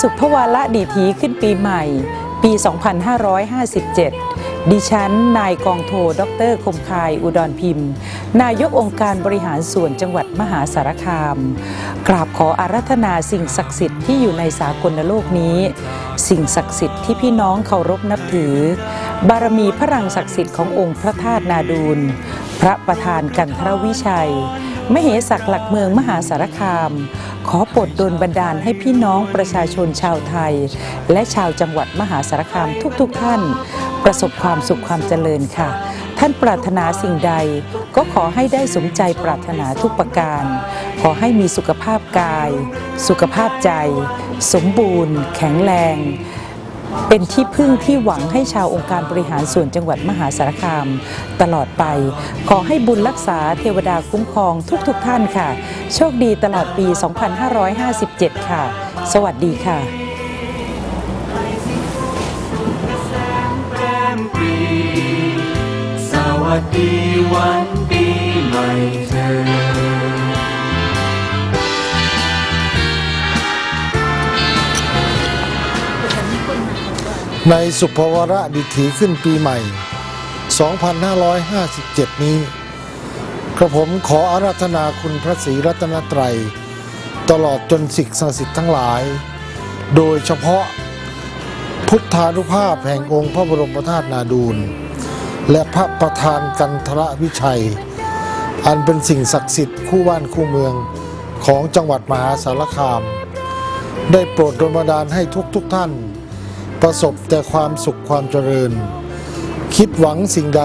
สุภวาระดีถีขึ้นปีใหม่ ปี 2557 ดิฉัน นายกองโท ดร คมคาย อุดรพิมพ์ นายกองค์การบริหารส่วนจังหวัดมหาสารคาม กราบขออารัธนาสิ่งศักดิ์สิทธิ์ที่อยู่ในสากลโลกนี้ สิ่งศักดิ์สิทธิ์ที่พี่น้องเคารพนับถือ บารมีพระรังศักดิ์สิทธิ์ขององค์พระธาตุนาดูล พระประธานกันทรวิชัย มเหสักหลักเมืองมหาสารคาม ขอโปรดดลบันดาลให้พี่น้องประชาชนชาวไทย และชาวจังหวัดมหาสารคามทุกๆทท่าน ประสบความสุขความเจริญค่ะ ท่านปรารถนาสิ่งใด ก็ขอให้ได้สมใจปรารถนาทุกประการ ขอให้มีสุขภาพกาย สุขภาพใจ สมบูรณ์ แข็งแรง เป็นที่พึ่งที่หวังให้ชาวองค์การบริหารส่วนจังหวัดมหาสารคาม ตลอดไป ขอให้บุญรักษาเทวดาคุ้มครองทุกๆทท่านค่ะ โชคดีตลอดปี 2557 ค่ะ สวัสดีค่ะสวัสดีวัน ในสุภวระดิถีขึ้นปีใหม่ 2557 นี้ กระผมขออาราธนาคุณพระศรีรัตนตรัย ตลอดจนศิษย์ศักดิ์สิทธิ์ทั้งหลาย โดยเฉพาะพุทธานุภาพแห่งองค์พระบรมธาตุนาดูล และพระประธานกันทระวิชัย อันเป็นสิ่งศักดิ์สิทธิ์คู่บ้านคู่เมืองของจังหวัดมหาสารคาม ได้โปรดดลบันดาลให้ทุกๆทท่าน ประสบแต่ความสุขความเจริญ คิดหวังสิ่งใด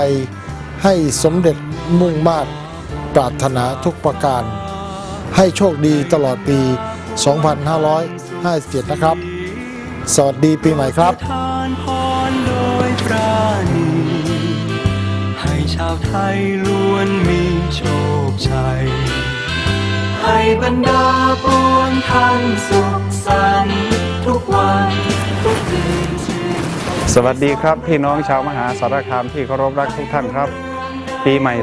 ให้สมเด็จมุ่งมาตรปรารถนาทุกประการ ให้โชคดีตลอดปี 2557 นะครับ สวัสดีปีใหม่ครับ ทานพรโดยปราณีให้ชาวไทยล้วนมีโชคชัย ให้บรรดาปวงท่านสุขสันต์ทุกวัน สวัสดีครับพี่น้องชาวมหาสารคามที่เคารพรักทุกท่านครับ ปีใหม่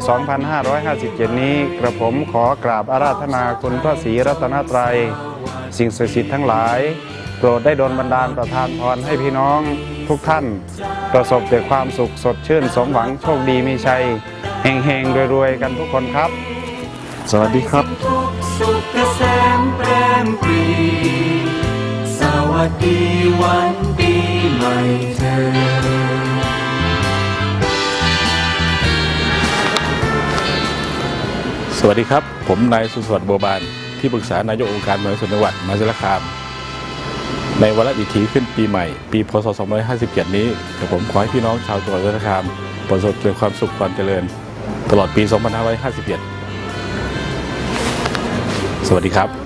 2557 นี้กระผมขอกราบอาราธนาคุณพระศรีรัตนตรัย สิ่งศักดิ์สิทธิ์ทั้งหลาย โปรดได้ดลบันดาลประทานพรให้พี่น้องทุกท่าน ประสบแต่ความสุขสดชื่นสมหวังโชคดีมีชัยเฮงๆรวยๆกันทุกคนครับ สวัสดีครับทุกสุขเกษมแปรมปรี สวัสดีวันปีใหม่ วัสดีครับ ผมนายสุสวัสดิ์บัวบาน ที่ปรึกษานายกองค์การเมืองส่วนจังหวัดมหาสารคาม ในวาระดิถีขึ้นปีใหม่ ปีพศ 2557 นี้ผมขอให้พี่น้องชาวจังหวัดมหาสารคาม ประสบแต่ความสุขความเจริญ ตลอดปี 2557สวัสดีครับ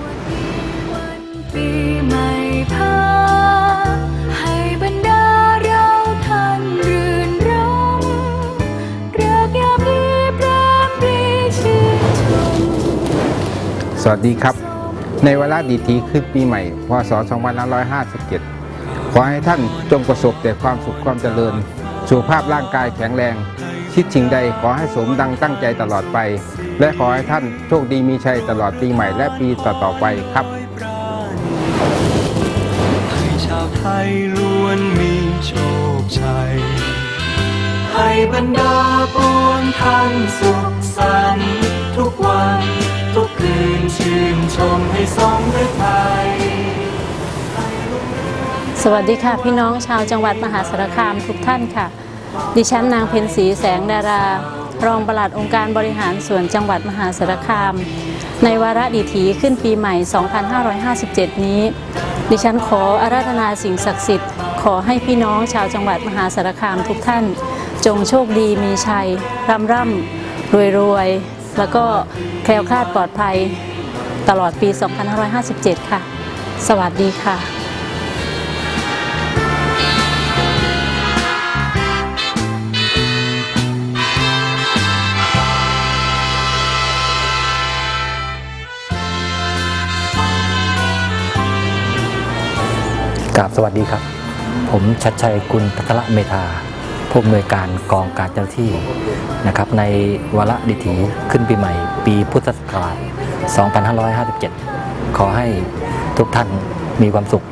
สวัสดีครับ ในเวลาดีทีขึ้นปีใหม่ พศ 2557 ขอให้ท่านจงประสบแต่ความสุขความเจริญ สุขภาพร่างกายแข็งแรง คิดสิ่งใดขอให้สมดังตั้งใจตลอดไป และขอให้ท่านโชคดีมีชัยตลอดปีใหม่และปีต่อๆไปครับให้ชาวไทยล้วนมีโชคชัยให้บรรดาปวงท่านสุขสันต์ ชื่นชมให้สมฤทัยสวัสดีค่ะ พี่น้องชาวจังหวัดมหาสารคามทุกท่านค่ะ ดิฉันนางเพ็ญศรีแสงดารา รองปลัดองค์การบริหารส่วนจังหวัดมหาสารคาม ในวาระดิถีขึ้นปีใหม่ 2557 นี้ ดิฉันขออาราธนาสิ่งศักดิ์สิทธิ์ ขอให้พี่น้องชาวจังหวัดมหาสารคามทุกท่าน จงโชคดีมีชัย ร่ำร่ำรวยรวยแล้วก็แคล้วคลาดปลอดภัย ตลอดปี 2557 ค่ะ สวัสดีค่ะกราบสวัสดีครับ ผมชัดชัยกุลพัทรเมธา ผู้อำนวยการกองการเจ้าที่นะครับในวาระดิถีขึ้นปีใหม่ ปีพุทธศักราช 2557 ขอให้ทุกท่านมีความสุข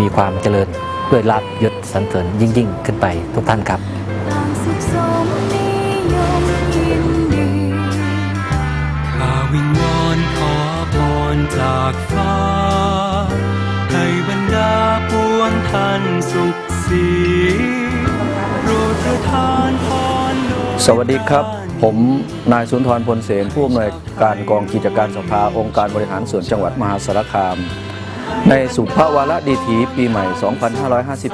มีความเจริญด้วยลาบยศสรรเสริญยิ่งยิ่งขึ้นไปทุกท่านครับต่างสุขสมนิยมยินดีข้าวิงวอนขอพรจากฟ้า ให้บรรดาปวงท่านสุขสี สวัสดีครับ ผมนายสุนทรพลเสนผู้อำนวยการกองกิจการสภาองค์การบริหารส่วนจังหวัดมหาสารคาม ในสุภาวาระดีถีปีใหม่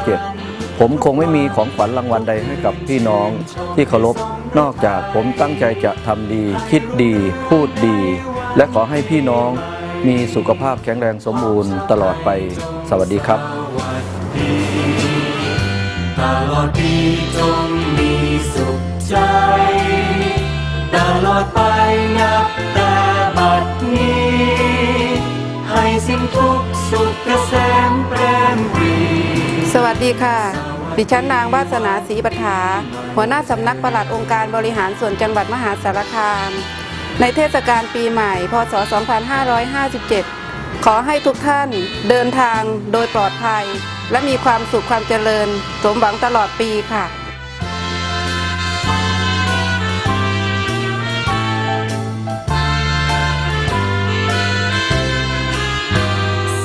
2557 ผมคงไม่มีของขวัญรางวัลใดให้กับพี่น้องที่เคารพนอกจากผมตั้งใจจะทำดี คิดดี พูดดี และขอให้พี่น้องมีสุขภาพแข็งแรงสมบูรณ์ตลอดไป สวัสดีครับ ตลอดปีจงมีสุขใจ ตลอดไปนับแต่บัดนี้ ให้สิ้นทุกสุขเกษมเปรมปรีสวัสดีค่ะ ดิฉันนางวาสนาศรีปัฐา หัวหน้าสำนักปลัดองค์การบริหารส่วนจังหวัดมหาสารคาม ในเทศกาลปีใหม่ พศ 2557 ขอให้ทุกท่านเดินทางโดยปลอดภัย และมีความสุขความเจริญ สมหวังตลอดปีค่ะ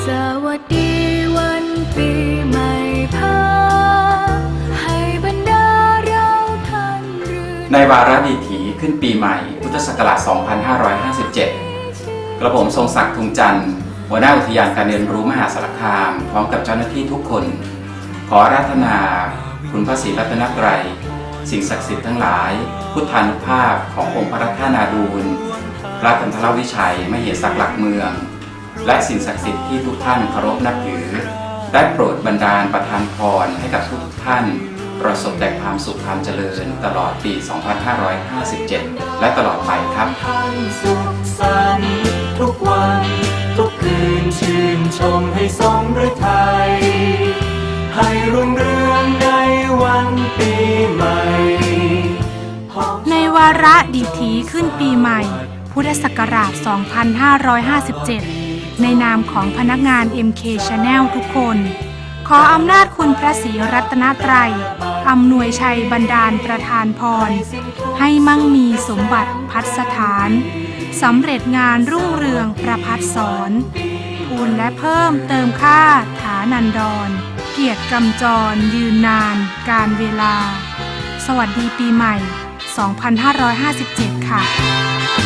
สวัสดีวันปีใหม่พาให้บรรดาเราท่านรื่นในวาระดีถีขึ้นปีใหม่ พุทธศักราช 2557 กระผมทรงศักดิ์ทุงจันทร์ หัวหน้าอุทยานการเรียนรู้มหาสารคาม พร้อมกับเจ้าหน้าที่ทุกคน ขอราธนา คุณพระศรีรัตนตรัยสิ่งศักดิ์สิทธิ์ทั้งหลาย พุทธานุภาพขององค์พระรัตนาดูลพระกันทรวิชัยมเหสักหลักเมือง และสิ่งศักดิ์สิทธิ์ที่ทุกท่านเคารพนับถือ ได้โปรดบันดาลประทานพรให้กับทุกท่าน ประสบแต่ความสุขความเจริญตลอดปี 2557 และตลอดไปครับทุกวัน ชื่นชมให้สมฤทัยให้รุ่งเรืองในวันปีใหม่ ในวาระดิถีขึ้นปีใหม่ พุทธศักราช 2557 ในนามของพนักงาน MK Channel ทุกคน ขออำนาจคุณพระศรีรัตนตรัยอำนวยชัยบันดาลประทานพร ให้มั่งมีสมบัติพัฒสถาน สำเร็จงานรุ่งเรืองประพัดสอนพูนและเพิ่มเติมค่าฐานันดร เกียรติกำจรยืนนาน การเวลา สวัสดีปีใหม่ 2557 ค่ะ